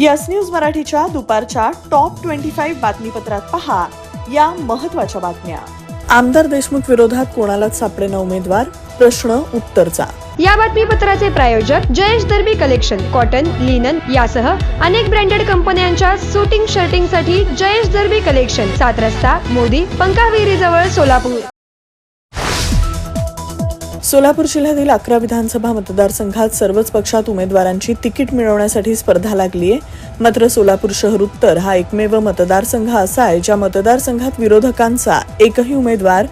Yes news मराठीच्या दुपारच्या top twenty five बातमीपत्रात पहा या महत्त्वाच्या बातम्या. आमदार देशमुख विरोधात कोणालाच सापडेना उमेदवार? प्रश्न उत्तरचा. या बातमीपत्राचे प्रायोजक Jayesh Darbi collection cotton linen यासह अनेक ब्रँडेड कंपन्यांच्या सुटिंग शर्टिंगसाठी जयेश दर्बी कलेक्शन सात रस्ता मोदी पंकाविरी जवळ सोलापूर. सोलापूर जिल्ह्यातील अकरा विधानसभा मतदारसंघात सर्वच पक्षात उमेदवारांची तिकीट मिळवण्यासाठी स्पर्धा लागली आहे मात्र सोलापूर शहर उत्तर हा एकमेव मतदारसंघ असा आहे ज्या मतदारसंघात विरोधकांचा एकही उमेदवार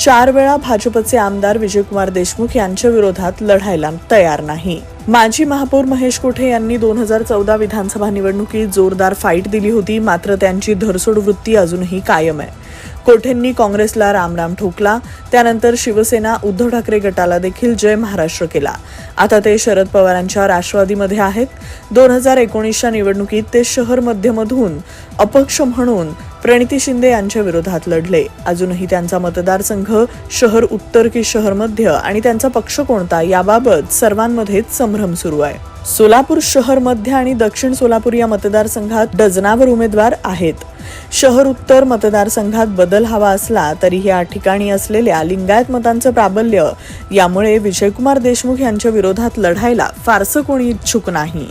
चार वेळा भाजपचे आमदार विजयकुमार देशमुख यांच्या विरोधात लढायला तयार नाही. माजी महापौर महेश कोठे यांनी दोन हजार चौदा विधानसभा निवडणुकीत जोरदार फाईट दिली होती मात्र त्यांची धरसोड वृत्ती अजूनही कायम आहे. कोठेंनी काँग्रेसला रामराम ठोकला? त्यानंतर शिवसेना उद्धव ठाकरे गटाला देखील जय महाराष्ट्र केला. आता ते शरद पवारांच्या राष्ट्रवादीमध्ये आहेत. दोन हजार एकोणीसच्या निवडणुकीत ते शहर मध्यमधून अपक्ष म्हणून प्रणिती शिंदे यांच्या विरोधात लढले. अजूनही त्यांचा मतदारसंघ शहर उत्तर की शहर मध्य आणि त्यांचा पक्ष कोणता याबाबत सर्वांमध्येच संभ्रम सुरू आहे. सोलापूर शहर मध्य आणि दक्षिण सोलापूर या मतदारसंघात डझनावर उमेदवार आहेत. शहर उत्तर मतदारसंघात बदल हवा असला तरी या ठिकाणी असलेल्या लिंगायत मतांचं प्राबल्य यामुळे विजयकुमार देशमुख यांच्या विरोधात लढायला फारसं कोणी इच्छुक नाही.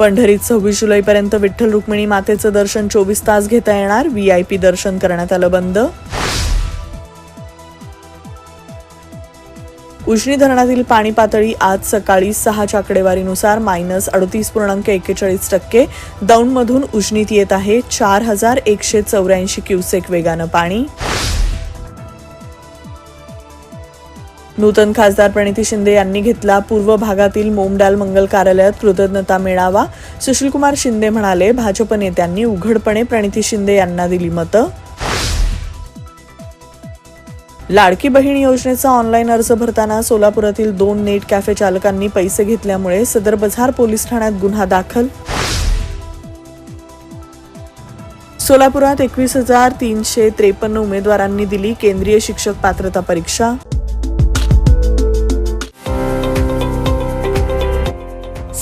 पंढरीत सव्वीस जुलैपर्यंत विठ्ठल रुक्मिणी मातेचं दर्शन चोवीस तास घेता येणार. व्हीआयपी दर्शन करण्यात आलं बंद. उजनी धरणातील पाणी पातळी आज सकाळी सहाच्या आकडेवारीनुसार मायनस अडतीस पूर्णांक एक्केचाळीस टक्के. दौंडमधून उजनीत येत आहे चार हजार एकशे चौऱ्याऐंशी क्युसेक वेगानं पाणी. नूतन खासदार प्रणिती शिंदे यांनी घेतला पूर्व भागातील मोमडाल मंगल कार्यालयात कृतज्ञता मेळावा. सुशीलकुमार शिंदे म्हणाले भाजप नेत्यांनी उघडपणे प्रणिती शिंदे यांना दिली मतं. लाडकी बहीण योजनेचा ऑनलाईन अर्ज भरताना सोलापुरातील दोन नेट कॅफे चालकांनी पैसे घेतल्यामुळे सदर बझार पोलीस ठाण्यात गुन्हा दाखल. सोलापुरात एकवीस हजार तीनशे त्रेपन्न उमेदवारांनी दिली केंद्रीय शिक्षक पात्रता परीक्षा.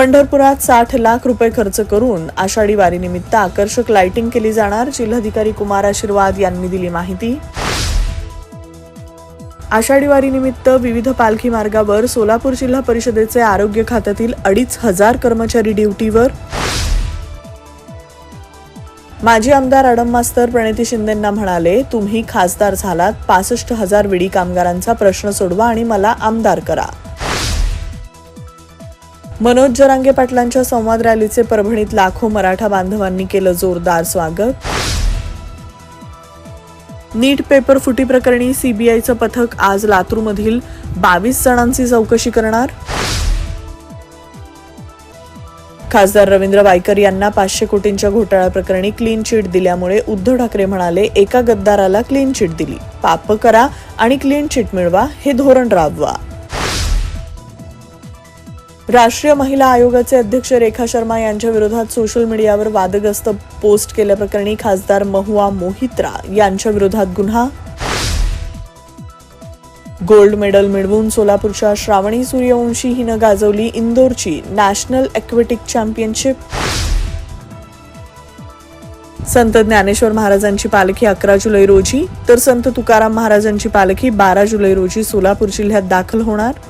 पंढरपुरात साठ लाख रुपये खर्च करून आषाढी वारीनिमित्त आकर्षक लाइटिंग केली जाणार. जिल्हाधिकारी कुमार आशीर्वाद यांनी दिली माहिती. आषाढी वारीनिमित्त विविध पालखी मार्गावर सोलापूर जिल्हा परिषदेचे आरोग्य खात्यातील अडीच हजार कर्मचारी ड्युटीवर. माजी आमदार अडम मास्तर प्रणिती शिंदेंना म्हणाले तुम्ही खासदार झालात पासष्ट हजार विडी कामगारांचा प्रश्न सोडवा आणि मला आमदार करा. मनोज जरांगे पाटलांच्या संवाद रॅलीचे परभणीत लाखो मराठा बांधवांनी केलं जोरदार स्वागत. नीट पेपर फुटी प्रकरणी सीबीआयचं पथक आज लातूरमधील बावीस जणांची चौकशी करणार. खासदार रवींद्र वायकर यांना पाचशे कोटींच्या घोटाळा प्रकरणी क्लीन चिट दिल्यामुळे उद्धव ठाकरे म्हणाले एका गद्दाराला क्लीन चिट दिली. पाप करा आणि क्लीन चिट मिळवा हे धोरण राबवा. राष्ट्रीय महिला आयोगाचे अध्यक्ष रेखा शर्मा यांच्या विरोधात सोशल मीडियावर वादग्रस्त पोस्ट केल्याप्रकरणी खासदार महुआ मोहित्रा यांच्या विरोधात गुन्हा. गोल्ड मेडल मिळवून सोलापूरच्या श्रावणी सूर्यवंशी हिनं गाजवली इंदोरची नॅशनल ॲक्वेटिक चॅम्पियनशिप. संत ज्ञानेश्वर महाराजांची पालखी अकरा जुलै रोजी तर संत तुकाराम महाराजांची पालखी बारा जुलै रोजी सोलापूर जिल्ह्यात दाखल होणार.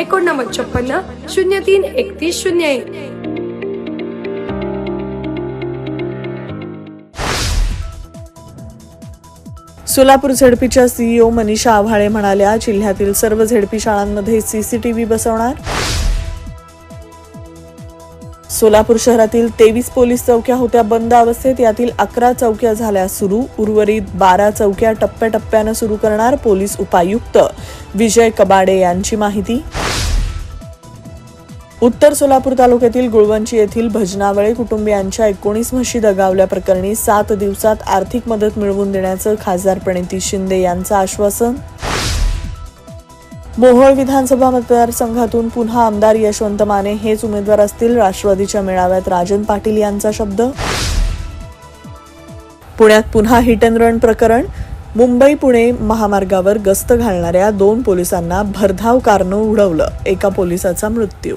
एकोणनव्वद छप्पन्न शून्य तीन एकतीस शून्य एक. सोलापूर झेडपीच्या सीईओ मनीषा आव्हाळे म्हणाल्या जिल्ह्यातील सर्व झेडपी शाळांमध्ये सीसीटीव्ही बसवणार. सोलापूर शहरातील तेवीस पोलीस चौक्या होत्या बंद अवस्थेत यातील अकरा चौक्या झाल्या सुरू. उर्वरित बारा चौक्या टप्प्याटप्प्यानं सुरू करणार पोलीस उपायुक्त. विजय कबाडे यांची माहिती उत्तर सोलापूर तालुक्यातील गुळवंची येथील भजनावळे कुटुंबियांच्या एकोणीस म्हशी दगावल्याप्रकरणी सात दिवसात आर्थिक मदत मिळवून देण्याचं खासदार प्रणिती शिंदे यांचं आश्वासन. मोहोळ विधानसभा मतदारसंघातून पुन्हा आमदार यशवंत माने हेच उमेदवार असतील राष्ट्रवादीच्या मेळाव्यात राजन पाटील यांचा शब्द. पुण्यात पुन्हा हिट अँड रन प्रकरण. मुंबई पुणे महामार्गावर गस्त घालणाऱ्या दोन पोलिसांना भरधाव कारनं उडवलं. एका पोलिसाचा मृत्यू.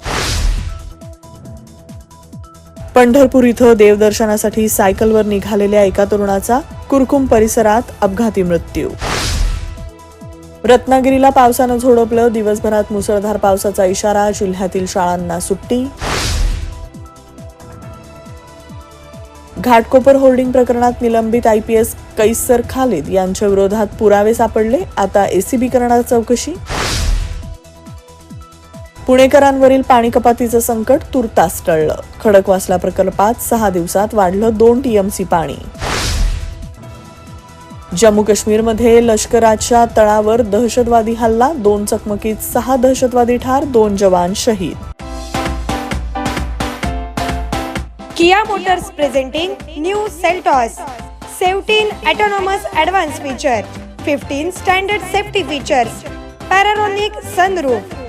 पंढरपूर इथं देवदर्शनासाठी सायकलवर निघालेल्या एका तरुणाचा कुरकुम परिसरात अपघाती मृत्यू. रत्नागिरीला पावसानं झोडपलं दिवसभरात मुसळधार पावसाचा इशारा जिल्ह्यातील शाळांना सुट्टी. घाटकोपर होर्डिंग प्रकरणात निलंबित आयपीएस कैसर खालिद यांच्या विरोधात पुरावे सापडले आता एसीबी करणार चौकशी. पुणेकरांवरील पाणी कपातीचं संकट तुर्तास टळलं. खडकवासला प्रकल्पात सहा दिवसात वाढलं दोन टीएमसी पाणी. जम्मू काश्मीरमध्ये लष्कराच्या तळावर दहशतवादी हल्ला दोन चकमकीत सहा दहशतवादी ठार दोन जवान शहीद. Kia motors presenting new Seltos seventeen autonomous advance feature fifteen standard safety features panoramic sunroof.